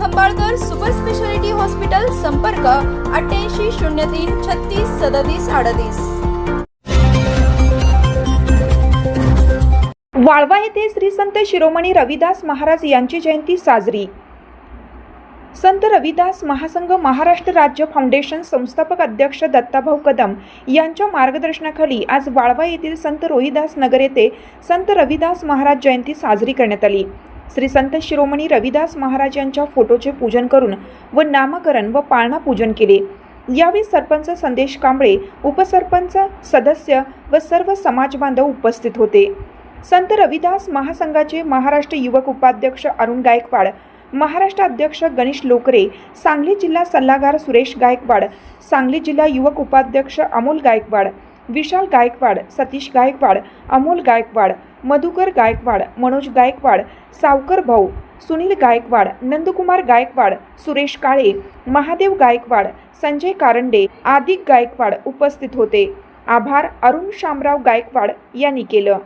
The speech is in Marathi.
खंबाळकर सुपर स्पेशालिटी हॉस्पिटल संपर्क अठ्ठ्याऐंशी शून्य तीन छत्तीस सदतीस अडतीस. वाळवा येथे श्री संत शिरोमणी रविदास महाराज यांची जयंती साजरी. संत रविदास महासंघ महाराष्ट्र राज्य फाउंडेशन संस्थापक अध्यक्ष दत्ताभाऊ कदम यांच्या मार्गदर्शनाखाली आज वाळवा येथील संत रोहिदास नगर येथे संत रविदास महाराज जयंती साजरी करण्यात आली. श्री संत शिरोमणी रविदास महाराज यांच्या फोटोचे पूजन करून व नामकरण व पाळणा पूजन केले. यावेळी सरपंच संदेश कांबळे उपसरपंच सदस्य व सर्व समाज बांधव उपस्थित होते. संत रविदास महासंघाचे महाराष्ट्र युवक उपाध्यक्ष अरुण गायकवाड महाराष्ट्र अध्यक्ष गणेश लोकरे सांगली जिल्हा सल्लागार सुरेश गायकवाड सांगली जिल्हा युवक उपाध्यक्ष अमोल गायकवाड विशाल गायकवाड सतीश गायकवाड अमोल गायकवाड मधुकर गायकवाड मनोज गायकवाड सावकर भाऊ सुनील गायकवाड नंदकुमार गायकवाड सुरेश काळे महादेव गायकवाड संजय कारंडे आदिक गायकवाड उपस्थित होते. आभार अरुण शामराव गायकवाड यांनी केलं.